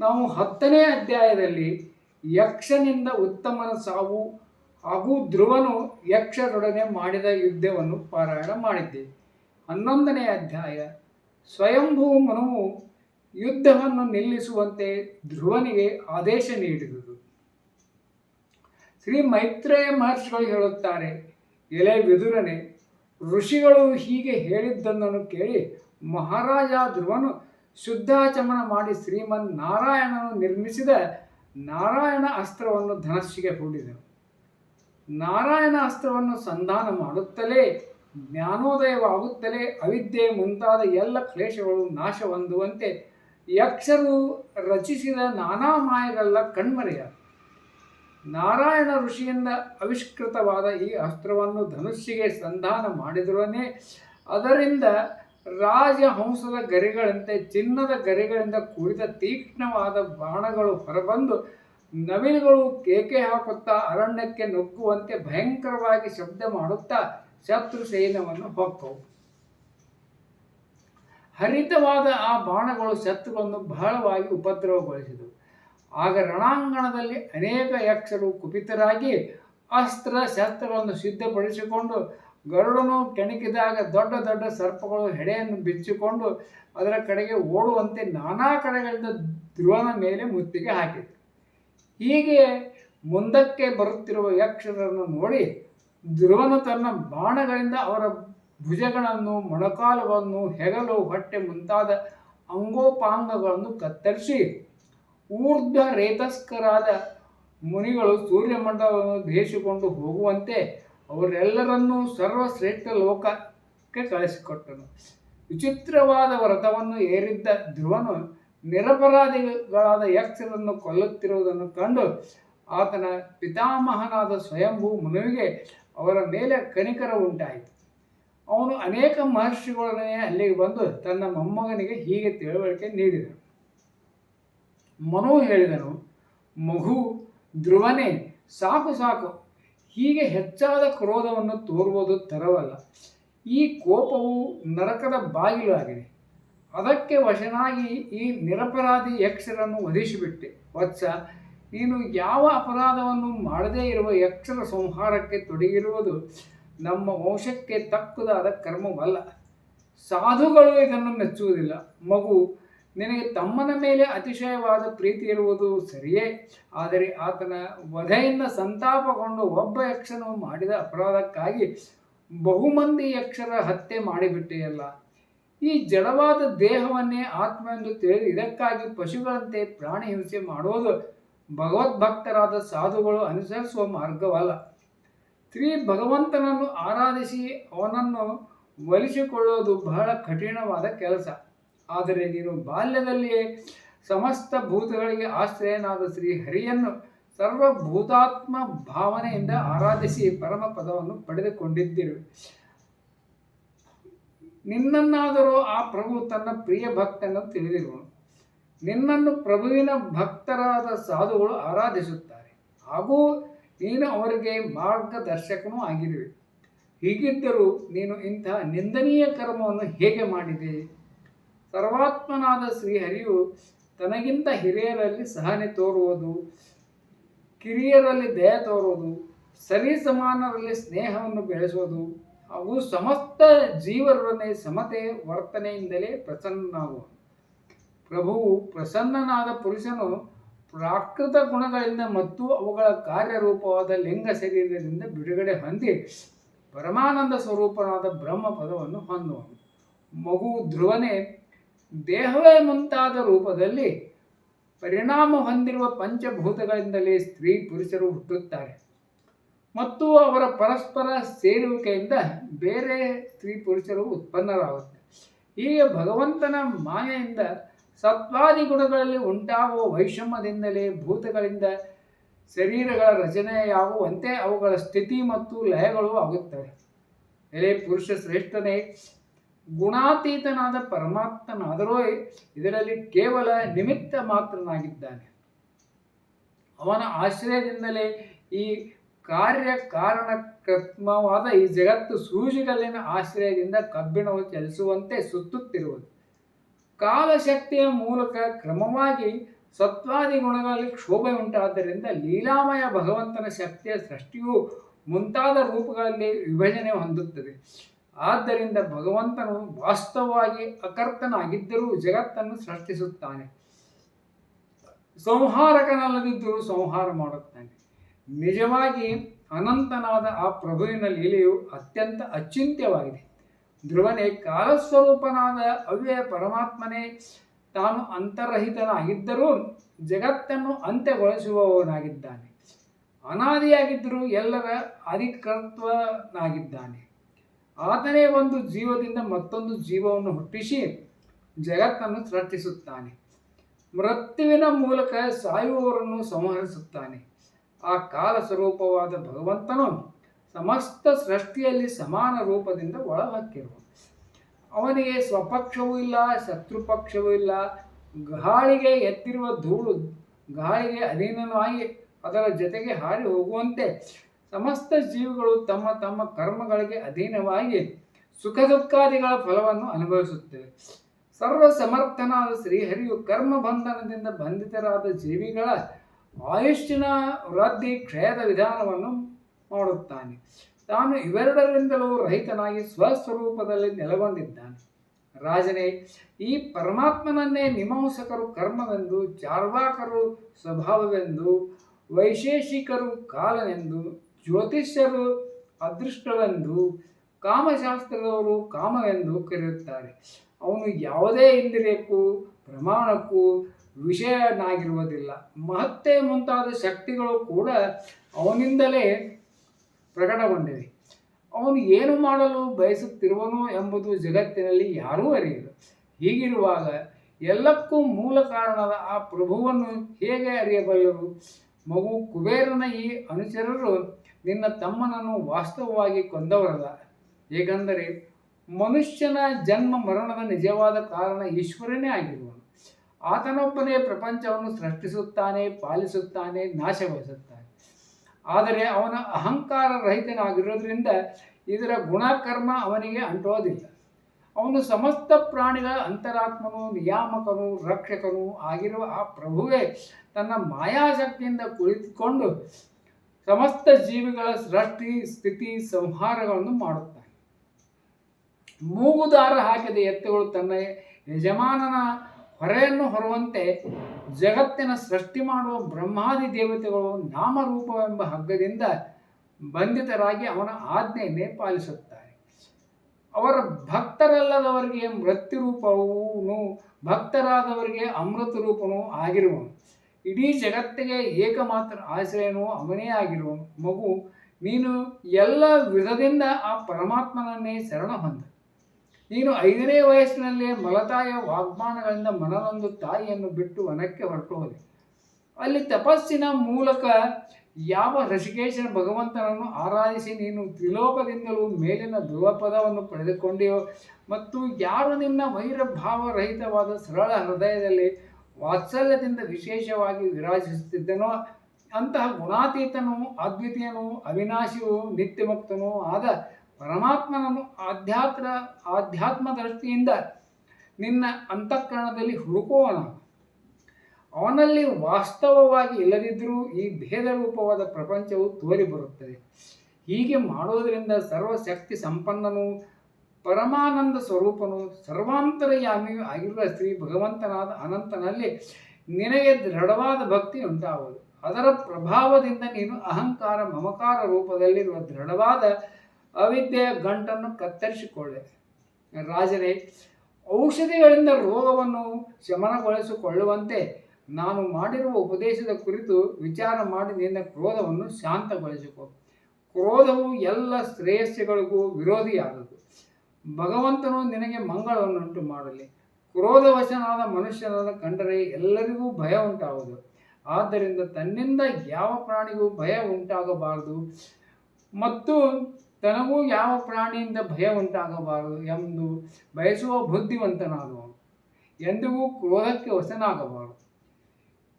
ನಾವು ಹತ್ತನೇ ಅಧ್ಯಾಯದಲ್ಲಿ ಯಕ್ಷನಿಂದ ಉತ್ತಮನ ಸಾವು ಹಾಗೂ ಧ್ರುವನು ಯಕ್ಷರೊಡನೆ ಮಾಡಿದ ಯುದ್ಧವನ್ನು ಪಾರಾಯಣ ಮಾಡಿದ್ದೇವೆ ಹನ್ನೊಂದನೇ ಅಧ್ಯಾಯ. ಸ್ವಯಂಭೂ ಮನುವು ಯುದ್ಧವನ್ನು ನಿಲ್ಲಿಸುವಂತೆ ಧ್ರುವನಿಗೆ ಆದೇಶ ನೀಡಿದರು ಶ್ರೀ ಮೈತ್ರೇಯ ಮಹರ್ಷಿಗಳು ಹೇಳುತ್ತಾರೆ, ಎಲೆ ವಿದುರನೆ, ಋಷಿಗಳು ಹೀಗೆ ಹೇಳಿದ್ದನ್ನು ಕೇಳಿ ಮಹಾರಾಜ ಧ್ರುವನು ಶುದ್ಧಾಚಮನ ಮಾಡಿ ಶ್ರೀಮನ್ ನಾರಾಯಣನು ನಿರ್ಮಿಸಿದ ನಾರಾಯಣ ಅಸ್ತ್ರವನ್ನು ಧನಸ್ಸಿಗೆ ಹೂಡಿದರು ನಾರಾಯಣ ಅಸ್ತ್ರವನ್ನು ಸಂಧಾನ ಮಾಡುತ್ತಲೇ, ಜ್ಞಾನೋದಯವಾಗುತ್ತಲೇ ಅವಿದ್ಯೆ ಮುಂತಾದ ಎಲ್ಲ ಕ್ಲೇಶಗಳು ನಾಶ ಹೊಂದುವಂತೆ ಯಕ್ಷರು ರಚಿಸಿದ ನಾನಾ ಮಾಯಗಳೆಲ್ಲ ಕಣ್ಮರೆಯ. ನಾರಾಯಣ ಋಷಿಯಿಂದ ಆವಿಷ್ಕೃತವಾದ ಈ ಅಸ್ತ್ರವನ್ನು ಧನುಸ್ಸಿಗೆ ಸಂಧಾನ ಮಾಡಿದರನೇ ಅದರಿಂದ ರಾಜಹಂಸದ ಗರಿಗಳಂತೆ ಚಿನ್ನದ ಗರಿಗಳಿಂದ ಕೂಡಿದ ತೀಕ್ಷ್ಣವಾದ ಬಾಣಗಳು ಹೊರಬಂದು ನವಿಲುಗಳು ಕೇಕೆ ಹಾಕುತ್ತಾ ಅರಣ್ಯಕ್ಕೆ ನುಗ್ಗುವಂತೆ ಭಯಂಕರವಾಗಿ ಶಬ್ದ ಮಾಡುತ್ತಾ ಶತ್ರು ಸೈನ್ಯವನ್ನು ಹೊಕ್ಕವು ಹರಿತವಾದ ಆ ಬಾಣಗಳು ಶತ್ರುಗಳನ್ನು ಬಹಳವಾಗಿ ಉಪದ್ರವಗೊಳಿಸಿದವು. ಆಗ ರಣಾಂಗಣದಲ್ಲಿ ಅನೇಕ ಯಕ್ಷರು ಕುಪಿತರಾಗಿ ಅಸ್ತ್ರ ಶಸ್ತ್ರಗಳನ್ನು ಸಿದ್ಧಪಡಿಸಿಕೊಂಡು ಗರುಡನು ಕೆಣಕಿದಾಗ ದೊಡ್ಡ ದೊಡ್ಡ ಸರ್ಪಗಳು ಹೆಡೆಯನ್ನು ಬಿಚ್ಚಿಕೊಂಡು ಅದರ ಕಡೆಗೆ ಓಡುವಂತೆ ನಾನಾ ಕಡೆಗಳಿಂದ ಧ್ರುವನ ಮೇಲೆ ಮುತ್ತಿಗೆ ಹಾಕಿತು ಹೀಗೆ ಮುಂದಕ್ಕೆ ಬರುತ್ತಿರುವ ಯಕ್ಷರನ್ನು ನೋಡಿ ಧ್ರುವನು ತನ್ನ ಬಾಣಗಳಿಂದ ಅವರ ಭುಜಗಳನ್ನು, ಮೊಣಕಾಲುಗಳನ್ನು, ಹೆಗಲು, ಹೊಟ್ಟೆ ಮುಂತಾದ ಅಂಗೋಪಾಂಗಗಳನ್ನು ಕತ್ತರಿಸಿ ಊರ್ಧ್ವ ರೇತಸ್ಕರಾದ ಮುನಿಗಳು ಸೂರ್ಯಮಂಡಲವನ್ನು ದೇಶಿಕೊಂಡು ಹೋಗುವಂತೆ ಅವರೆಲ್ಲರನ್ನೂ ಸರ್ವಶ್ರೇಷ್ಠ ಲೋಕಕ್ಕೆ ಕಳಿಸಿಕೊಟ್ಟನು. ವಿಚಿತ್ರವಾದ ವ್ರತವನ್ನು ಏರಿದ್ದ ಧ್ರುವನು ನಿರಪರಾಧಿಗಳಾದ ಯಕ್ಷರನ್ನು ಕೊಲ್ಲುತ್ತಿರುವುದನ್ನು ಕಂಡು ಆತನ ಪಿತಾಮಹನಾದ ಸ್ವಯಂಭೂ ಮನುವಿಗೆ ಅವರ ಮೇಲೆ ಕನಿಕರ ಉಂಟಾಯಿತು. ಅವನು ಅನೇಕ ಮಹರ್ಷಿಗಳೊಡನೆ ಅಲ್ಲಿಗೆ ಬಂದು ತನ್ನ ಮೊಮ್ಮಗನಿಗೆ ಹೀಗೆ ತಿಳುವಳಿಕೆ ನೀಡಿದನು. ಮನು ಹೇಳಿದನು, ಮಗು, ಧ್ರುವನೇ, ಸಾಕು ಸಾಕು. ಹೀಗೆ ಹೆಚ್ಚಾದ ಕ್ರೋಧವನ್ನು ತೋರುವುದು ತರವಲ್ಲ. ಈ ಕೋಪವು ನರಕದ ಬಾಗಿಲು ಆಗಿದೆ ಅದಕ್ಕೆ ವಶನಾಗಿ ಈ ನಿರಪರಾಧಿ ಯಕ್ಷರನ್ನು ವಧಿಸಿಬಿಟ್ಟೆ. ವತ್ಸ, ನೀನು ಯಾವ ಅಪರಾಧವನ್ನು ಮಾಡದೇ ಇರುವ ಯಕ್ಷರ ಸಂಹಾರಕ್ಕೆ ತೊಡಗಿರುವುದು ನಮ್ಮ ವಂಶಕ್ಕೆ ತಕ್ಕುದಾದ ಕರ್ಮವಲ್ಲ. ಸಾಧುಗಳು ಇದನ್ನು ಮೆಚ್ಚುವುದಿಲ್ಲ. ಮಗು ನಿನಗೆ ತಮ್ಮನ ಮೇಲೆ ಅತಿಶಯವಾದ ಪ್ರೀತಿ ಇರುವುದು ಸರಿಯೇ. ಆದರೆ ಆತನ ವಧೆಯಿಂದ ಸಂತಾಪಗೊಂಡು ಒಬ್ಬ ಯಕ್ಷನು ಮಾಡಿದ ಅಪರಾಧಕ್ಕಾಗಿ ಬಹುಮಂದಿ ಯಕ್ಷರ ಹತ್ಯೆ ಮಾಡಿಬಿಟ್ಟೆಯಲ್ಲ. ಈ ಜಡವಾದ ದೇಹವನ್ನೇ ಆತ್ಮ ಎಂದು ತಿಳಿದು ಇದಕ್ಕಾಗಿ ಪಶುಗಳಂತೆ ಪ್ರಾಣಿ ಹಿಂಸೆ ಮಾಡುವುದು ಭಗವದ್ಭಕ್ತರಾದ ಸಾಧುಗಳು ಅನುಸರಿಸುವ ಮಾರ್ಗವಲ್ಲ. ಶ್ರೀ ಭಗವಂತನನ್ನು ಆರಾಧಿಸಿ ಅವನನ್ನು ಒಲಿಸಿಕೊಳ್ಳೋದು ಬಹಳ ಕಠಿಣವಾದ ಕೆಲಸ. ಆದರೆ ನೀನು ಬಾಲ್ಯದಲ್ಲಿಯೇ ಸಮಸ್ತ ಭೂತಗಳಿಗೆ ಆಶ್ರಯನಾದ ಶ್ರೀ ಹರಿಯನ್ನು ಸರ್ವಭೂತಾತ್ಮ ಭಾವನೆಯಿಂದ ಆರಾಧಿಸಿ ಪರಮ ಪದವನ್ನು ಪಡೆದುಕೊಂಡಿದ್ದೀರಿ. ನಿನ್ನನ್ನಾದರೂ ಆ ಪ್ರಭು ತನ್ನ ಪ್ರಿಯ ಭಕ್ತನ ತಿಳಿದಿರುವನು. ನಿನ್ನನ್ನು ಪ್ರಭುವಿನ ಭಕ್ತರಾದ ಸಾಧುಗಳು ಆರಾಧಿಸುತ್ತಾರೆ. ಹಾಗೂ ನೀನು ಅವರಿಗೆ ಮಾರ್ಗದರ್ಶಕನೂ ಆಗಿರುವೆ. ಹೀಗಿದ್ದರೂ ನೀನು ಇಂತಹ ನಿಂದನೀಯ ಕರ್ಮವನ್ನು ಹೇಗೆ ಮಾಡಿದೆ? ಸರ್ವಾತ್ಮನಾದ ಶ್ರೀಹರಿಯು ತನಗಿಂತ ಹಿರಿಯರಲ್ಲಿ ಸಹನೆ ತೋರುವುದು, ಕಿರಿಯರಲ್ಲಿ ದಯ ತೋರುವುದು ಸರಿ ಸಮಾನರಲ್ಲಿ ಸ್ನೇಹವನ್ನು ಬೆಳೆಸುವುದು ಹಾಗೂ ಸಮಸ್ತ ಜೀವರೊಡನೆ ಸಮತೆ ವರ್ತನೆಯಿಂದಲೇ ಪ್ರಸನ್ನನಾಗುವ. ಪ್ರಭುವು ಪ್ರಸನ್ನನಾದ ಪುರುಷನು ಪ್ರಾಕೃತ ಗುಣಗಳಿಂದ ಮತ್ತು ಅವುಗಳ ಕಾರ್ಯರೂಪವಾದ ಲಿಂಗ ಶರೀರದಿಂದ ಬಿಡುಗಡೆ ಹೊಂದಿ ಪರಮಾನಂದ ಸ್ವರೂಪನಾದ ಬ್ರಹ್ಮ ಪದವನ್ನು ಹೊಂದುವನು. ಮಗು ಧ್ರುವನೇ ದೇಹವೇ ಮುಂತಾದ ರೂಪದಲ್ಲಿ ಪರಿಣಾಮ ಹೊಂದಿರುವ ಪಂಚಭೂತಗಳಿಂದಲೇ ಸ್ತ್ರೀ ಪುರುಷರು ಹುಟ್ಟುತ್ತಾರೆ. ಮತ್ತು ಅವರ ಪರಸ್ಪರ ಸೇರುವಿಕೆಯಿಂದ ಬೇರೆ ಸ್ತ್ರೀ ಪುರುಷರು ಉತ್ಪನ್ನರಾಗುತ್ತೆ ಹೀಗೆ ಭಗವಂತನ ಮಾಯೆಯಿಂದ ಸತ್ವಾದಿ ಗುಣಗಳಲ್ಲಿ ಉಂಟಾಗುವ ವೈಷಮ್ಯದಿಂದಲೇ ಭೂತಗಳಿಂದ ಶರೀರಗಳ ರಚನೆಯಾಗುವಂತೆ ಅವುಗಳ ಸ್ಥಿತಿ ಮತ್ತು ಲಯಗಳು ಆಗುತ್ತವೆ. ಎಲೆ ಪುರುಷ ಶ್ರೇಷ್ಠನೇ ಗುಣಾತೀತನಾದ ಪರಮಾತ್ಮನಾದರೂ ಇದರಲ್ಲಿ ಕೇವಲ ನಿಮಿತ್ತ ಮಾತ್ರನಾಗಿದ್ದಾನೆ. ಅವನ ಆಶ್ರಯದಿಂದಲೇ ಈ ಕಾರ್ಯ ಕಾರಣ ಕರ್ಮವಾದ ಈ ಜಗತ್ತು ಸೂಜಿಗಲ್ಲಿನ ಆಶ್ರಯದಿಂದ ಕಬ್ಬಿಣವು ಚಲಿಸುವಂತೆ ಸುತ್ತುತ್ತಿರುವುದು. ಕಾಲಶಕ್ತಿಯ ಮೂಲಕ ಕ್ರಮವಾಗಿ ಸತ್ವಾದಿ ಗುಣಗಳಲ್ಲಿ ಕ್ಷೋಭೆ ಉಂಟಾದ್ದರಿಂದ ಲೀಲಾಮಯ ಭಗವಂತನ ಶಕ್ತಿಯ ಸೃಷ್ಟಿಯು ಮುಂತಾದ ರೂಪಗಳಲ್ಲಿ ವಿಭಜನೆ ಹೊಂದುತ್ತದೆ. ಆದ್ದರಿಂದ ಭಗವಂತನು ವಾಸ್ತವವಾಗಿ ಅಕರ್ತನಾಗಿದ್ದರೂ ಜಗತ್ತನ್ನು ಸೃಷ್ಟಿಸುತ್ತಾನೆ. ಸಂಹಾರಕನಲ್ಲದಿದ್ದರೂ ಸಂಹಾರ ಮಾಡುತ್ತಾನೆ. ನಿಜವಾಗಿ ಅನಂತನಾದ ಆ ಪ್ರಭುವಿನ ಲೀಲೆಯು ಅತ್ಯಂತ ಅಚಿಂತ್ಯವಾಗಿದೆ. ಧ್ರುವನೇ ಕಾಲಸ್ವರೂಪನಾದ ಅವ್ಯಯ ಪರಮಾತ್ಮನೇ, ತಾನು ಅಂತರಹಿತನಾಗಿದ್ದರೂ ಜಗತ್ತನ್ನು ಅಂತ್ಯಗೊಳಿಸುವವನಾಗಿದ್ದಾನೆ. ಅನಾದಿಯಾಗಿದ್ದರೂ ಎಲ್ಲರ ಅಧಿಕೃತ್ವನಾಗಿದ್ದಾನೆ ಆತನೇ ಒಂದು ಜೀವದಿಂದ ಮತ್ತೊಂದು ಜೀವವನ್ನು ಹುಟ್ಟಿಸಿ ಜಗತ್ತನ್ನು ಸೃಷ್ಟಿಸುತ್ತಾನೆ ಮೃತ್ಯುವಿನ ಮೂಲಕ ಸಾಯುವವರನ್ನು ಸಂಹರಿಸುತ್ತಾನೆ. ಆ ಕಾಲ ಸ್ವರೂಪವಾದ ಭಗವಂತನು ಸಮಸ್ತ ಸೃಷ್ಟಿಯಲ್ಲಿ ಸಮಾನ ರೂಪದಿಂದ ಒಳಹಾಕಿರುವ ಅವನಿಗೆ ಸ್ವಪಕ್ಷವೂ ಇಲ್ಲ, ಶತ್ರುಪಕ್ಷವೂ ಇಲ್ಲ. ಗಾಳಿಗೆ ಎತ್ತಿರುವ ಧೂಳು, ಗಾಳಿಗೆ ಅಧೀನನಾಗಿ ಅದರ ಜೊತೆಗೆ ಹಾರಿ ಹೋಗುವಂತೆ ಸಮಸ್ತ ಜೀವಿಗಳು ತಮ್ಮ ತಮ್ಮ ಕರ್ಮಗಳಿಗೆ ಅಧೀನವಾಗಿ ಸುಖ ದುಃಖಾದಿಗಳ ಫಲವನ್ನು ಅನುಭವಿಸುತ್ತವೆ. ಸರ್ವ ಸಮರ್ಥನಾದ ಶ್ರೀಹರಿಯು ಕರ್ಮ ಬಂಧನದಿಂದ ಬಂಧಿತರಾದ ಜೀವಿಗಳ ಆಯುಷ್ಯನ ವೃದ್ಧಿ ಕ್ಷಯದ ವಿಧಾನವನ್ನು ಮಾಡುತ್ತಾನೆ. ತಾನು ಇವೆರಡರಿಂದಲೂ ರಹಿತನಾಗಿ ಸ್ವಸ್ವರೂಪದಲ್ಲಿ ನೆಲೆಗೊಂಡಿದ್ದಾನೆ. ರಾಜನೇ, ಈ ಪರಮಾತ್ಮನನ್ನೇ ಮೀಮಾಂಸಕರು ಕರ್ಮವೆಂದು, ಚಾರ್ವಾಕರು ಸ್ವಭಾವವೆಂದು, ವೈಶೇಷಿಕರು ಕಾಲನೆಂದು ಜ್ಯೋತಿಷ್ಯರು ಅದೃಷ್ಟವೆಂದು ಕಾಮಶಾಸ್ತ್ರದವರು ಕಾಮವೆಂದು ಕರೆಯುತ್ತಾರೆ. ಅವನು ಯಾವುದೇ ಇಂದ್ರಿಯಕ್ಕೂ ಪ್ರಮಾಣಕ್ಕೂ ವಿಷಯನಾಗಿರುವುದಿಲ್ಲ. ಮಹತ್ತೆ ಮುಂತಾದ ಶಕ್ತಿಗಳು ಕೂಡ ಅವನಿಂದಲೇ ಪ್ರಕಟಗೊಂಡಿವೆ. ಅವನು ಏನು ಮಾಡಲು ಬಯಸುತ್ತಿರುವನು ಎಂಬುದು ಜಗತ್ತಿನಲ್ಲಿ ಯಾರೂ ಅರಿಯರು. ಹೀಗಿರುವಾಗ ಎಲ್ಲಕ್ಕೂ ಮೂಲ ಕಾರಣದ ಆ ಪ್ರಭುವನ್ನು ಹೇಗೆ ಅರಿಯಬಲ್ಲರು? ಮಗು ಕುಬೇರನ ಈ ಅನುಚರರು ನಿನ್ನ ತಮ್ಮನನ್ನು ವಾಸ್ತವವಾಗಿ ಕೊಂದವರಲ್ಲ. ಏಕೆಂದರೆ ಮನುಷ್ಯನ ಜನ್ಮ ಮರಣದ ನಿಜವಾದ ಕಾರಣ ಈಶ್ವರನೇ ಆಗಿರುವನು. ಆತನೊಬ್ಬನೇ ಪ್ರಪಂಚವನ್ನು ಸೃಷ್ಟಿಸುತ್ತಾನೆ, ಪಾಲಿಸುತ್ತಾನೆ, ನಾಶಗೊಳಿಸುತ್ತಾನೆ. ಆದರೆ ಅವನ ಅಹಂಕಾರ ರಹಿತನಾಗಿರೋದ್ರಿಂದ ಇದರ ಗುಣಕರ್ಮ ಅವನಿಗೆ ಅಂಟೋದಿಲ್ಲ ಅವನು ಸಮಸ್ತ ಪ್ರಾಣಿಗಳ ಅಂತರಾತ್ಮನು, ನಿಯಾಮಕನು, ರಕ್ಷಕನು ಆಗಿರುವ ಆ ಪ್ರಭುವೇ ತನ್ನ ಮಾಯಾಶಕ್ತಿಯಿಂದ ಕುಳಿತುಕೊಂಡು ಸಮಸ್ತ ಜೀವಿಗಳ ಸೃಷ್ಟಿ, ಸ್ಥಿತಿ, ಸಂಹಾರಗಳನ್ನು ಮಾಡುತ್ತಾನೆ. ಮೂಗುದಾರ ಹಾಕಿದ ಎತ್ತುಗಳು ತನ್ನ ಯಜಮಾನನ ಹೊರೆಯನ್ನು ಹೊರುವಂತೆ ಜಗತ್ತಿನ ಸೃಷ್ಟಿ ಮಾಡುವ ಬ್ರಹ್ಮಾದಿ ದೇವತೆಗಳು ನಾಮರೂಪವೆಂಬ ಹಗ್ಗದಿಂದ ಬಂಧಿತರಾಗಿ ಅವನ ಆಜ್ಞೆಯನ್ನೇ ಪಾಲಿಸುತ್ತಾರೆ. ಅವರ ಭಕ್ತರಲ್ಲದವರಿಗೆ ಮೃತ್ಯು ರೂಪವೂ ಭಕ್ತರಾದವರಿಗೆ ಅಮೃತ ರೂಪನೂ ಆಗಿರುವನು. ಇಡೀ ಜಗತ್ತಿಗೆ ಏಕಮಾತ್ರ ಆಶ್ರಯನು ಅವನೇ ಆಗಿರುವ ಮಗು, ನೀನು ಎಲ್ಲ ವಿಧದಿಂದ ಆ ಪರಮಾತ್ಮನನ್ನೇ ಶರಣ ಹೊಂದ. ನೀನು ಐದನೇ ವಯಸ್ಸಿನಲ್ಲೇ ಮಲತಾಯ ವಾಗ್ಮಾನಗಳಿಂದ ಮನನೊಂದು ತಾಯಿಯನ್ನು ಬಿಟ್ಟು ವನಕ್ಕೆ ಹೊರಟು ಹೋದೆ. ಅಲ್ಲಿ ತಪಸ್ಸಿನ ಮೂಲಕ ಯಾವ ಋಷಿಕೇಶನ ಭಗವಂತನನ್ನು ಆರಾಧಿಸಿ ನೀನು ತ್ರಿಲೋಕದಿಂದಲೂ ಮೇಲಿನ ಧ್ರುವಪದವನ್ನು ಪಡೆದುಕೊಂಡೆಯೋ ಮತ್ತು ಯಾರು ನಿನ್ನ ವೈರಭಾವರಹಿತವಾದ ಸರಳ ಹೃದಯದಲ್ಲಿ ವಾತ್ಸಲ್ಯದಿಂದ ವಿಶೇಷವಾಗಿ ವಿರಾಜಿಸುತ್ತಿದ್ದನೋ, ಅಂತಹ ಗುಣಾತೀತನೂ ಅದ್ವಿತೀಯನೂ ಅವಿನಾಶಿಯೂ, ನಿತ್ಯಮುಕ್ತನೂ ಆದ ಪರಮಾತ್ಮನನ್ನು ಆಧ್ಯಾತ್ಮ ಆಧ್ಯಾತ್ಮ ದೃಷ್ಟಿಯಿಂದ ನಿನ್ನ ಅಂತಃಕರಣದಲ್ಲಿ ಹುಡುಕೋನ ಅವನಲ್ಲಿ ವಾಸ್ತವವಾಗಿ ಇಲ್ಲದಿದ್ದರೂ ಈ ಭೇದ ರೂಪವಾದ ಪ್ರಪಂಚವು ತೋರಿ ಬರುತ್ತದೆ ಹೀಗೆ ಮಾಡುವುದರಿಂದ ಸರ್ವಶಕ್ತಿ ಸಂಪನ್ನನು ಪರಮಾನಂದ ಸ್ವರೂಪನು ಸರ್ವಾಂತರಯಾಮಿಯೂ ಆಗಿರುವ ಶ್ರೀ ಭಗವಂತನಾದ ಅನಂತನಲ್ಲಿ ನಿನಗೆ ದೃಢವಾದ ಭಕ್ತಿ ಉಂಟಾಗುವುದು. ಅದರ ಪ್ರಭಾವದಿಂದ ನೀನು ಅಹಂಕಾರ ಮಮಕಾರ ರೂಪದಲ್ಲಿರುವ ದೃಢವಾದ ಅವಿದ್ಯೆಯ ಗಂಟನ್ನು ಕತ್ತರಿಸಿಕೊಳ್ಳೆ. ರಾಜನೇ, ಔಷಧಿಗಳಿಂದ ರೋಗವನ್ನು ಶಮನಗೊಳಿಸಿಕೊಳ್ಳುವಂತೆ ನಾನು ಮಾಡಿರುವ ಉಪದೇಶದ ಕುರಿತು ವಿಚಾರ ಮಾಡಿ ನಿನ್ನ ಕ್ರೋಧವನ್ನು ಶಾಂತಗೊಳಿಸಿಕೊ. ಕ್ರೋಧವು ಎಲ್ಲ ಶ್ರೇಯಸ್ಸುಗಳಿಗೂ ವಿರೋಧಿಯಾದದು. ಭಗವಂತನು ನಿನಗೆ ಮಂಗಳವನ್ನುಂಟು ಮಾಡಲಿ. ಕ್ರೋಧವಶನಾದ ಮನುಷ್ಯನಾದ ಕಂಡರೆ ಎಲ್ಲರಿಗೂ ಭಯ ಉಂಟಾಗುವುದು ಆದ್ದರಿಂದ ತನ್ನಿಂದ ಯಾವ ಪ್ರಾಣಿಗೂ ಭಯ ಉಂಟಾಗಬಾರದು ಮತ್ತು ತನಗೂ ಯಾವ ಪ್ರಾಣಿಯಿಂದ ಭಯ ಉಂಟಾಗಬಾರದು ಎಂದು ಬಯಸುವ ಬುದ್ಧಿವಂತನಾದವನು. ಎಂದಿಗೂ ಕ್ರೋಧಕ್ಕೆ ವಶನಾಗಬಾರದು.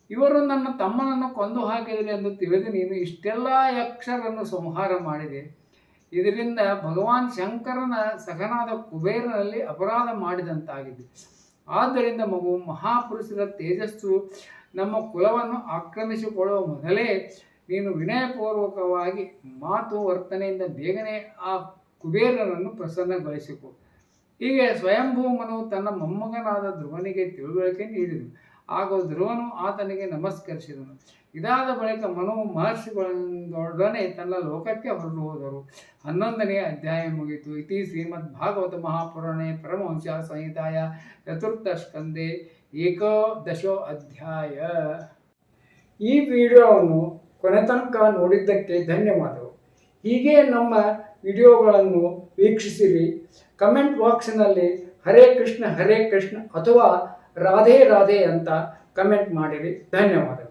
ಇವರು ನನ್ನ ತಮ್ಮನನ್ನು ಕೊಂದು ಹಾಕಿದರೆ ಎಂದು ತಿಳಿದು ನೀನು ಇಷ್ಟೆಲ್ಲ ಯಕ್ಷರನ್ನು ಸಂಹಾರ ಮಾಡಿದೆ. ಇದರಿಂದ ಭಗವಾನ್ ಶಂಕರನ ಸಹನಾದ ಕುಬೇರನಲ್ಲಿ ಅಪರಾಧ ಮಾಡಿದಂತಾಗಿದೆ. ಆದ್ದರಿಂದ ಮಗು, ಮಹಾಪುರುಷರ ತೇಜಸ್ಸು ನಮ್ಮ ಕುಲವನ್ನು ಆಕ್ರಮಿಸಿಕೊಳ್ಳುವ ಮೊದಲೇ ನೀನು ವಿನಯಪೂರ್ವಕವಾಗಿ ಮಾತು ವರ್ತನೆಯಿಂದ ಬೇಗನೆ ಆ ಕುಬೇರನನ್ನು ಪ್ರಸನ್ನಗೊಳಿಸಿಕೊ. ಹೀಗೆ ಸ್ವಯಂಭೂಮನು ತನ್ನ ಮೊಮ್ಮಗನಾದ ಧ್ರುವನಿಗೆ ತಿಳುವಳಿಕೆ ನೀಡಿದನು. ಆಗ ಧ್ರುವನು ಆತನಿಗೆ ನಮಸ್ಕರಿಸಿದನು. ಇದಾದ ಬಳಿಕ ಮನು ಮಹರ್ಷಿಗಳೊಡನೆ ತನ್ನ ಲೋಕಕ್ಕೆ ಹೊರಟು ಹೋದರು. ಹನ್ನೊಂದನೇ ಅಧ್ಯಾಯ ಮುಗಿತು ಇತಿ ಶ್ರೀಮದ್ ಭಾಗವತ ಮಹಾಪುರಾಣೆ ಪರಮವಂಶ ಸಂಹಿತಾಯ ಚತುರ್ಥ ಸ್ಕಂದೆ ಏಕೋದಶೋ ಅಧ್ಯಾಯ. ಈ ವಿಡಿಯೋವನ್ನು ಕೊನೆ ತನಕ ನೋಡಿದ್ದಕ್ಕೆ ಧನ್ಯವಾದಗಳು. ಹೀಗೆ ನಮ್ಮ ವಿಡಿಯೋಗಳನ್ನು ವೀಕ್ಷಿಸಿರಿ. ಕಮೆಂಟ್ ಬಾಕ್ಸ್ನಲ್ಲಿ ಹರೇ ಕೃಷ್ಣ ಹರೇ ಕೃಷ್ಣ ಅಥವಾ ರಾಧೆ ರಾಧೆ ಅಂತ ಕಮೆಂಟ್ ಮಾಡಿರಿ. ಧನ್ಯವಾದಗಳು.